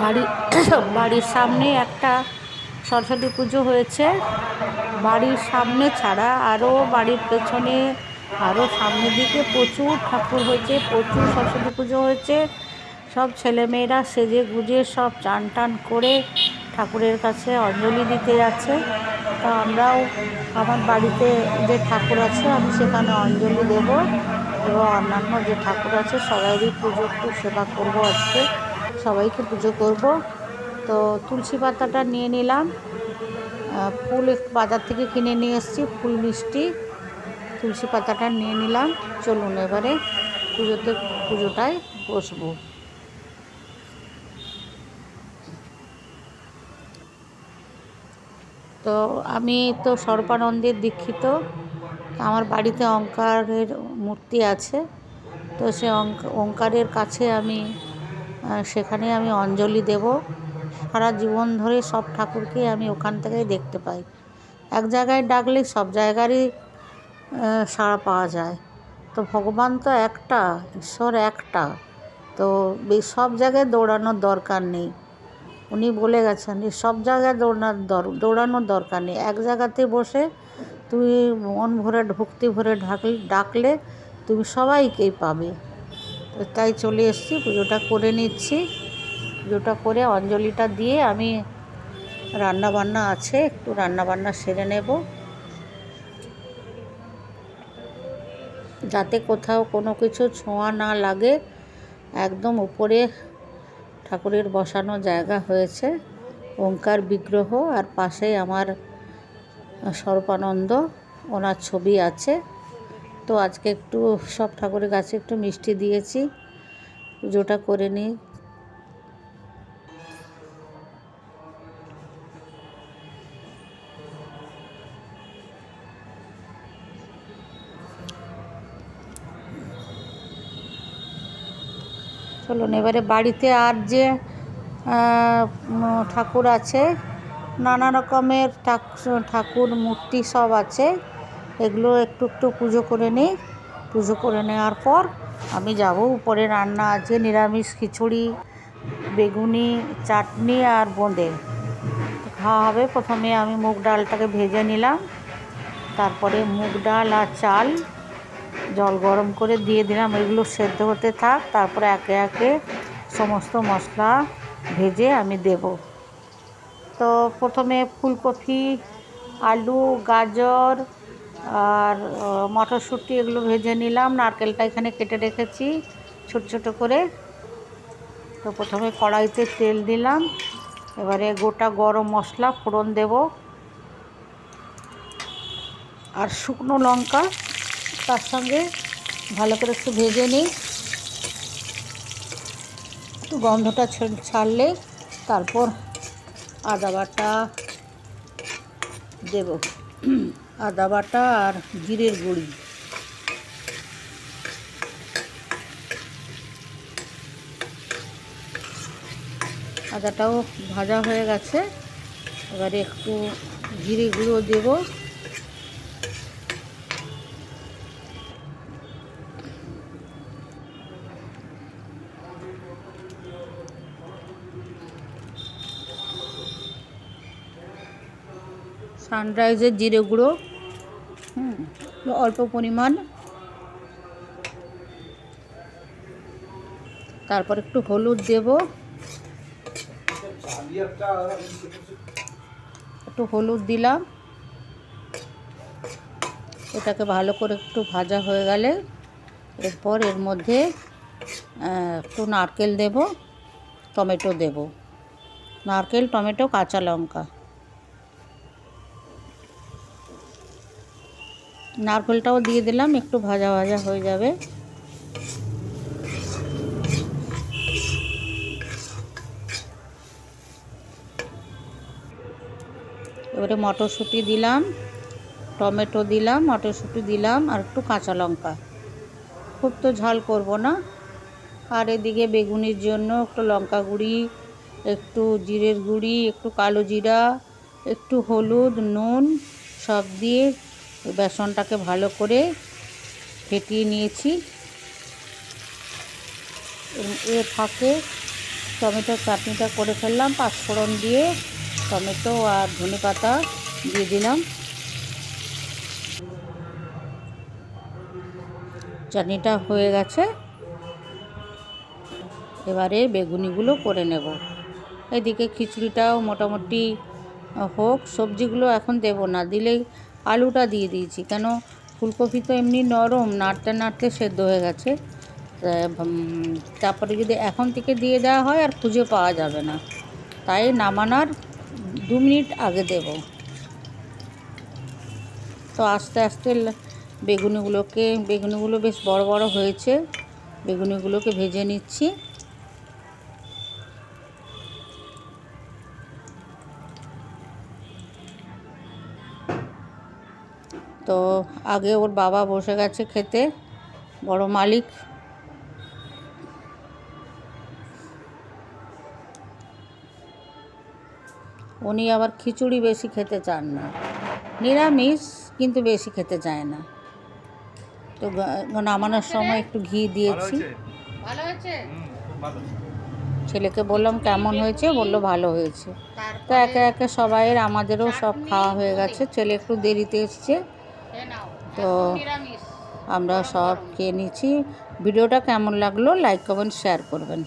বাড়ি, বাড়ির সামনে একটা সরস্বতী পুজো হয়েছে। বাড়ির সামনে ছাড়া আরও বাড়ির পেছনে আরও সামনের দিকে প্রচুর ঠাকুর হয়েছে, প্রচুর সরস্বতী পুজো হয়েছে। সব ছেলেমেয়েরা সেজে গুজে সব চান টান করে ঠাকুরের কাছে অঞ্জলি দিতে যাচ্ছে। তা আমরাও আমার বাড়িতে যে ঠাকুর আছে, আমি সেখানে অঞ্জলি দেব এবং অন্যান্য যে ঠাকুর আছে, সবাইরই পুজো একটু সেবা করব আজকে। সবাইকে পুজো করব। তো তুলসী পাতাটা নিয়ে নিলাম। ফুল বাজার থেকে কিনে নিয়ে এসেছি, ফুল মিষ্টি। তুলসী পাতাটা নিয়ে নিলাম। চলুন এবারে পুজোতে, পুজোটায় বসবো। তো আমি তো সর্বানন্দের দীক্ষিত। আমার বাড়িতে অঙ্কারের মূর্তি আছে। তো সে অঙ্ক- ওঙ্কারের কাছে আমি সেখানে আমি অঞ্জলি দেব। সারা জীবন ধরে সব ঠাকুরকে আমি ওখান থেকেই দেখতে পাই। এক জায়গায় ডাকলে সব জায়গারই সাড়া পাওয়া যায়। তো ভগবান তো একটা, ঈশ্বর একটা। তো সব জায়গায় দৌড়ানোর দরকার নেই। উনি বলে গেছেন সব জায়গায় দৌড়ানোর দর, দৌড়ানোর দরকার নেই। এক জায়গাতে বসে তুমি মন ভরে, ভক্তি ভরে ঢাকলে, ডাকলে তুমি সবাইকেই পাবে। তাই চলে এসেছি, পুজোটা করে নিচ্ছি। পুজোটা করে অঞ্জলিটা দিয়ে আমি রান্না বান্না আছে, একটু রান্না বান্না সেরে নেব। যাতে কোথাও কোনো কিছু ছোঁয়া না লাগে, একদম উপরে ঠাকুরের বসানো জায়গা হয়েছে, ওঙ্কার বিগ্রহ, আর পাশেই আমার স্বরূপানন্দ ওনার ছবি আছে। তো আজকে একটু সব ঠাকুরের কাছে একটু মিষ্টি দিয়েছি। পুজোটা করে নিই। চলুন, এবারে বাড়িতে আর যে ঠাকুর আছে, নানা রকমের ঠাক- ঠাকুর, মূর্তি সব আছে। এগুলো একটু একটু পুজো করে নিই। পুজো করে নেওয়ার পর আমি যাব উপরে রান্না আছে, নিরামিষ খিচুড়ি, বেগুনি, চাটনি আর বোঁদে। খাওয়া হবে প্রথমে আমি মুগ ডালটাকে ভেজে নিলাম। তারপরে মুগ ডাল আর চাল জল গরম করে দিয়ে দিলাম। এগুলো সেদ্ধ হতে থাক, তারপরে একে একে সমস্ত মশলা ভেজে আমি দেব। তো প্রথমে ফুলকপি, আলু, গাজর আর মটরশুঁটি এগুলো ভেজে নিলাম, নারকেলটা এখানে কেটে রেখেছি ছোট ছোট করে। তো প্রথমে কড়াইতে তেল দিলাম, এবারে গোটা গরম মশলা ফোড়ন দেব। আর শুকনো লঙ্কা তার সঙ্গে ভালো করে একটু ভেজে নিই। একটু গন্ধটা ছাড়লে তারপর আদা বাটা দেব। আদা বাটা আর জিরের গুঁড়ি। আদাটাও ভাজা হয়ে গেছে। এবারে একটু জিরে গুঁড়ো দেবো। সানরাইজের জিরে গুঁড়ো, হুম, অল্প পরিমাণ। তারপর একটু হলুদ দেব। একটু হলুদ দিলাম। এটাকে ভালো করে একটু ভাজা হয়ে গেলে এরপর এর মধ্যে একটু নারকেল দেব, টমেটো দেব। নারকেল, টমেটো, কাঁচা লঙ্কা। নারকেলটাও দিয়ে দিলাম, একটু ভাজা ভাজা হয়ে যাবে। এবারে মটরশুঁটি দিলাম, টমেটো দিলাম, মটরশুঁটি দিলাম, আর একটু কাঁচা লঙ্কা। খুব তো ঝাল করব না। আর এদিকে বেগুনির জন্য একটু লঙ্কা গুঁড়ি, একটু জিরের গুঁড়ি, একটু কালো জিরা, একটু হলুদ, নুন, সব দিয়ে বেসনটাকে ভালো করে ফেটিয়ে নিয়েছি। এর ফাঁকে টমেটো চাটনিটা করে ফেললাম, পাঁচফোড়ন দিয়ে টমেটো আর ধনে পাতা দিয়ে দিলাম। চাটনিটা হয়ে গেছে। এবারে বেগুনিগুলো করে নেব। এদিকে খিচুড়িটাও মোটামুটি হোক, সবজিগুলো এখন দেব না, দিলেই আলুটা দিয়ে দিয়েছি। কেন? ফুলকপি তো এমনি নরম, নাড়তে নাড়তে সেদ্ধ হয়ে গেছে। তারপরে যদি এখন থেকে দিয়ে দেওয়া হয় আর খুঁজে পাওয়া যাবে না। তাই নামানোর দু মিনিট আগে দেব। তো আস্তে আস্তে বেগুনিগুলোকে, বেগুনিগুলো বেশ বড় বড় হয়েছে। বেগুনিগুলোকে ভেজে নিচ্ছি। তো আগে ওর বাবা বসে গেছে খেতে বড় মালিক। উনি আবার খিচুড়ি বেশি খেতে চান না। নিরামিষ কিন্তু বেশি খেতে চায় না। তো গা- নামানোর সময় একটু ঘি দিয়েছি। ভালো হয়েছে? ছেলেকে বললাম কেমন হয়েছে? বলল ভালো হয়েছে। তো একে একে সবাইয়ের আমাদেরও সব খাওয়া হয়ে গেছে। ছেলে একটু দেরিতে এসছে। তো আমরা সব খেয়ে নিচ্ছি। ভিডিওটা কেমন লাগল লাইক কমেন্ট শেয়ার করবেন।